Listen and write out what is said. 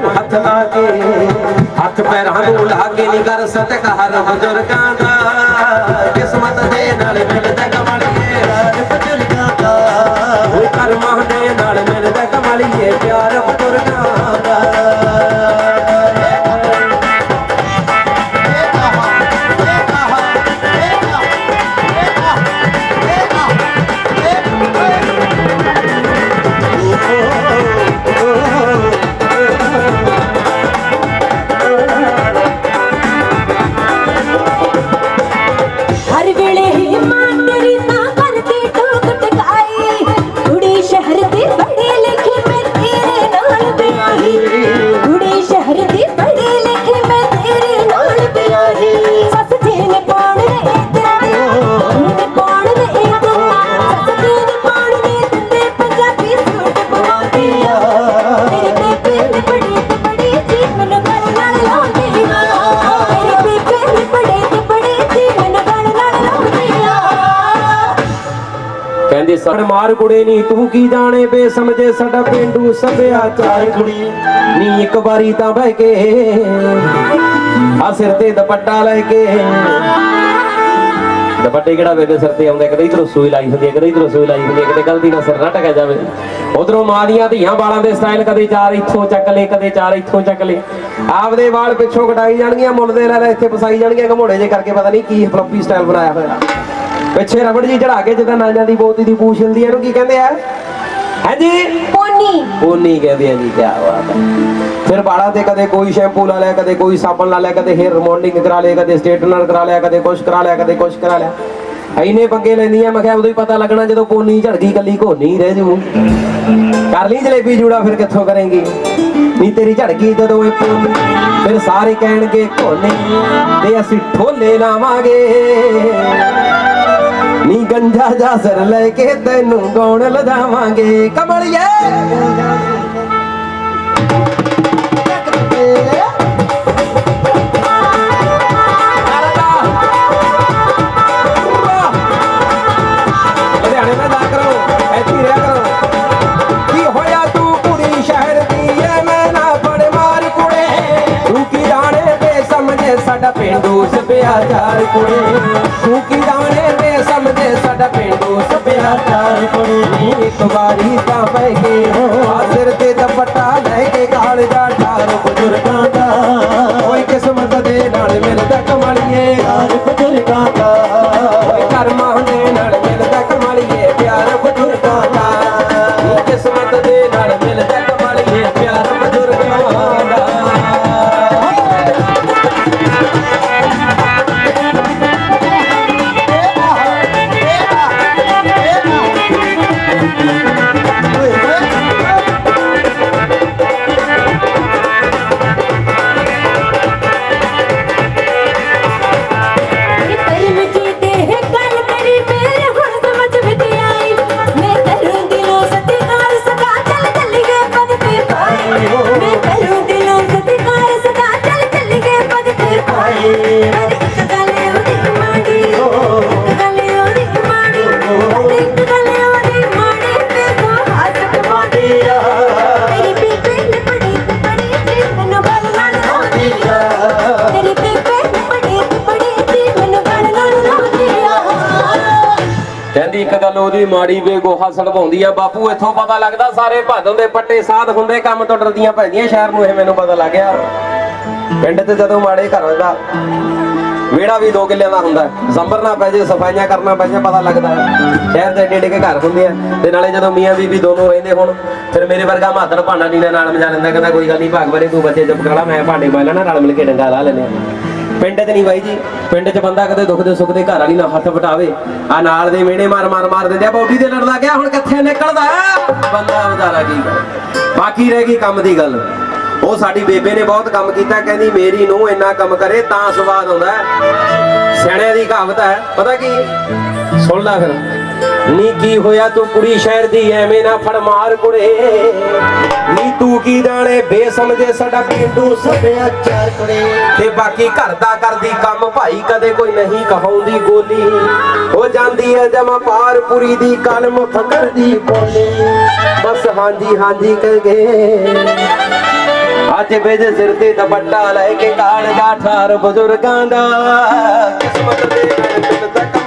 ਨੂੰ ਹੱਥ ਲਾ ਕੇ ਹੱਥ ਪੈਰਾਂ ਨੂੰ ਲਾ ਕੇ ਨਹੀਂ ਕਰ ਸਤਿਕਾਰ ਬਜ਼ੁਰਗਾਂ ਦਾ। ਕਿਸਮਤ ਦੇ ਨਾਲ ਮਿਲਦਾ ਕਮਲੀਏ ਕਹਿੰਦੇ ਮਾਰ ਕੁੜੇ ਨਹੀਂ ਤੂੰ ਕੀ ਜਾਣੇ ਬੇ ਸਮਝੇ ਸਾਡਾ ਪਿੰਡੂ ਸਭਿਆਚਾਰ ਕੁੜੀ। ਨੀ ਇੱਕ ਵਾਰੀ ਤਾਂ ਬਹਿ ਕੇ ਆ ਸਿਰ ਤੇ ਦੁਪੱਟਾ ਲੈ ਕੇ। ਦੁਪੱਟੇ ਕਿਹੜਾ ਬੇਬੇ ਸਿਰ ਤੇ ਆਉਂਦਾ? ਕਦੇ ਇਧਰੋਂ ਸੂਈ ਲਾਈ ਹੁੰਦੀ ਹੈ, ਕਦੇ ਇਧਰੋਂ ਸੂਈ ਲਾਈ ਹੁੰਦੀ ਹੈ ਕਿਤੇ ਗਲਤੀ ਨਾਲ ਸਿਰ ਨਾ ਟਕਿਆ ਜਾਵੇ। ਉਧਰੋਂ ਮਾਂ ਦੀਆਂ ਧੀਆਂ ਵਾਲਾਂ ਦੇ ਸਟਾਈਲ ਕਦੇ ਚਾਰ ਇੱਥੋਂ ਚੱਕ ਲੇ ਕਦੇ ਚਾਰ ਇੱਥੋਂ ਚੱਕ ਲੇ ਆਪਦੇ ਵਾਲ ਪਿੱਛੋਂ ਕਟਾਈ ਜਾਣਗੀਆਂ, ਮੁੱਲ ਦੇ ਲੈ ਇੱਥੇ ਫਸਾਈ ਜਾਣਗੀਆਂ, ਘਮੋੜੇ ਜੇ ਕਰਕੇ ਪਤਾ ਨਹੀਂ ਕੀ ਫਲੱਪੀ ਸਟਾਈਲ ਬਣਾਇਆ ਹੋਇਆ। ਪਿੱਛੇ ਰਬੜ ਜੀ ਚੜਾ ਕੇ ਜਿੱਦਾਂ ਨਾਈਆਂ ਦੀ ਬੋਤੀ ਦੀ ਪੂਛ ਹਿਲਦੀ ਹੈ ਇਹਨੂੰ ਕੀ ਕਹਿੰਦੇ ਆ? ਹਾਂਜੀ? ਪੋਨੀ। ਪੋਨੀ ਕਹਿੰਦੇ ਆ ਜੀ ਕੀ ਬਾਤ ਹੈ ਫਿਰ ਬਾਲਾਂ ਤੇ ਕਦੇ ਕੋਈ ਸ਼ੈਂਪੂ ਲਾ ਲਿਆ ਕਦੇ ਕੋਈ ਸਾਬਣ ਲਾ ਲਿਆ ਕਦੇ ਹੇਅਰ ਰਿਮੋਂਡਿੰਗ ਕਰਾ ਲਿਆ ਕਦੇ ਸਟੇਟਨਰ ਕਰਾ ਲਿਆ ਕਦੇ ਕੁਛ ਕਰਾ ਲਿਆ ਕਦੇ ਕੁਛ ਕਰਾ ਲਿਆ। ਐਨੇ ਪੰਗੇ ਲੈਂਦੀਆਂ ਮੈਂ ਕਿਹਾ ਉਦੋਂ ਹੀ ਪਤਾ ਲੱਗਣਾ ਜਦੋਂ ਪੋਨੀ ਝੜ ਗਈ ਕੱਲੀ ਘੋਨੀ ਰਹਿ ਜੂ। ਕਰ ਲਈ ਜਲੇਬੀ ਜੂੜਾ ਫਿਰ ਕਿੱਥੋਂ ਕਰੇਂਗੀ? ਨੀ ਤੇਰੀ ਝੜ ਗਈ ਜਦੋਂ ਇਹ ਪੋਨੀ ਫਿਰ ਸਾਰੇ ਕਹਿਣਗੇ ਘੋਨੀ ਤੇ ਅਸੀਂ ਠੋਲੇ ਲਾਵਾਂਗੇ। ਨੀ ਗੰਜਾ ਜਾ ਸਰ ਲੈ ਕੇ ਤੈਨੂੰ ਗਾਉਣ ਲਦਾਵਾਂਗੇ। ਕਮਲੀਏ ਲੁਧਿਆਣੇ ਨਾ ਜਾ ਕਰੋ, ਇੱਥੇ ਰਿਹਾ ਕਰੋ। ਕੀ ਹੋਇਆ ਤੂੰ ਕੁੜੀ ਸ਼ਹਿਰ ਦੀ? ਐ ਮੈਂ ਨਾ ਫੜ ਮਾਰ ਕੁੜੇ। ਤੂੰ ਕੀ ਜਾਣੇ ਬੇ ਸਮਝੇ ਸਾਡਾ ਪਿੰਡੂ ਸਭਿਆਚਾਰ ਕੁੜੇ। ਤੂੰ ਕੀ ਜਾਣੇ ਪਿੰਡੂ ਸਭਿਆਚਾਰ ਇੱਕ ਵਾਰੀ ਤਾਂ ਬਹਿ ਕੇ ਆ ਤੇ ਦੁਪੱਟਾ ਕਹਿੰਦੀ ਇੱਕ ਗੱਲ ਉਹਦੀ ਮਾੜੀ ਵੇ ਗੋਹਾ ਸੜਵਾਉਂਦੀ ਆ। ਬਾਪੂ ਇੱਥੋਂ ਪਤਾ ਲੱਗਦਾ ਸਾਰੇ ਭਾਦੋਂ ਦੇ ਪੱਟੇ ਸਾਧ ਹੁੰਦੇ ਕੰਮ ਤੋਂ ਡਰਦੀਆਂ ਪੈਂਦੀਆਂ। ਸ਼ਹਿਰ ਨੂੰ ਇਹ ਮੈਨੂੰ ਪਤਾ ਲੱਗ ਗਿਆ। ਪਿੰਡ ਤੇ ਜਦੋਂ ਮਾੜੇ ਘਰ ਦਾ ਵਿਹੜਾ ਵੀ ਦੋ ਕਿੱਲਿਆਂ ਦਾ ਹੁੰਦਾ ਹੈ। ਪੈ ਜੇ, ਸਫਾਈਆਂ ਕਰਨਾ ਪੈ ਜੇ, ਪਤਾ ਲੱਗਦਾ ਸ਼ਹਿਰ ਦੇ ਏਡੇ ਕੇ ਘਰ ਹੁੰਦੇ ਆ ਤੇ ਨਾਲੇ ਜਦੋਂ ਮੀਆਂ ਬੀਬੀ ਦੋਨੋਂ ਰਹਿੰਦੇ ਹੁਣ, ਫਿਰ ਮੇਰੇ ਵਰਗਾ ਮਾਤਰ ਭਾਂਡਾ ਨੀਲੇ ਨਾਲ ਮਜਾ ਲੈਂਦਾ, ਕਹਿੰਦਾ ਕੋਈ ਗੱਲ ਨਹੀਂ ਭਾਗ ਬਾਰੇ ਤੂੰ ਬੱਚੇ ਚੁੱਪ ਕਰਾ, ਮੈਂ ਭਾਂਡੇ ਪਾ ਲੈਣਾ, ਨਾਲ ਮਿਲ ਕੇ ਡੰਗਾ ਲਾ ਲੈਨੇ ਆ। ਪਿੰਡ 'ਚ ਨਹੀਂ ਬਾਈ ਜੀ, ਪਿੰਡ 'ਚ ਬੰਦਾ ਕਦੇ ਦੁੱਖ ਦੇ ਸੁੱਖ ਦੇ ਘਰ ਵਾਲੀ ਨਾਲ ਹੱਥ ਵਟਾਵੇ, ਆ ਨਾਲ ਦੇ ਮਿਹਣੇ ਮਾਰ ਮਾਰ ਮਾਰ ਦਿੰਦੇ ਆ, ਬੌਡੀ ਦੇ ਲੜਦਾ ਗਿਆ, ਹੁਣ ਕਿੱਥੇ ਨਿਕਲਦਾ? ਬੰਦਾ ਵਿਚਾਰਾ ਕੀ ਬਾਕੀ ਰਹਿ ਗਈ ਕੰਮ ਦੀ ਗੱਲ। ਉਹ ਸਾਡੀ ਬੇਬੇ ਨੇ ਬਹੁਤ ਕੰਮ ਕੀਤਾ ਕਹਿੰਦੀ ਮੇਰੀ ਨੂੰ ਇੰਨਾ ਕੰਮ ਕਰੇ ਤਾਂ ਸਵਾਦ ਆਉਂਦਾ। ਸਿਆਣਿਆਂ ਦੀ ਕਹਾਵਤ ਹੈ ਪਤਾ ਕੀ? ਸੁਣ ਲੈ ਫਿਰ। ਨੀ ਕੀ ਹੋਇਆ ਤੂੰ ਕੁੜੀ ਸ਼ਹਿਰ ਦੀ ਐਵੇਂ ਨਾ ਫੜ ਮਾਰ ਕੁੜੇ। ਨੀ ਤੂੰ ਕੀ ਜਾਣੇ ਬੇਸਮਝੇ ਸਾਡਾ ਪਿੰਡੂ ਸਭਿਆਚਾਰ ਕੁੜੇ। ਤੇ ਬਾਕੀ ਘਰ ਦਾ ਕਰਦੀ ਕੰਮ ਭਾਈ ਕਦੇ ਕੋਈ ਨਹੀਂ ਕਹਾਉਂਦੀ ਗੋਲੀ ਹੋ ਜਾਂਦੀ ਹੈ ਜਮਾ ਪਾਰਪੁਰੀ ਦੀ ਕਲਮ ਫਕਰ ਦੀ ਬੋਲੀ। ਬਸ ਹਾਂਜੀ ਹਾਂਜੀ ਗਏ हाथ बेज सिर ते दपट्टा लाए के काण जा ठार बुजुर्गांदा किस्मत दे तक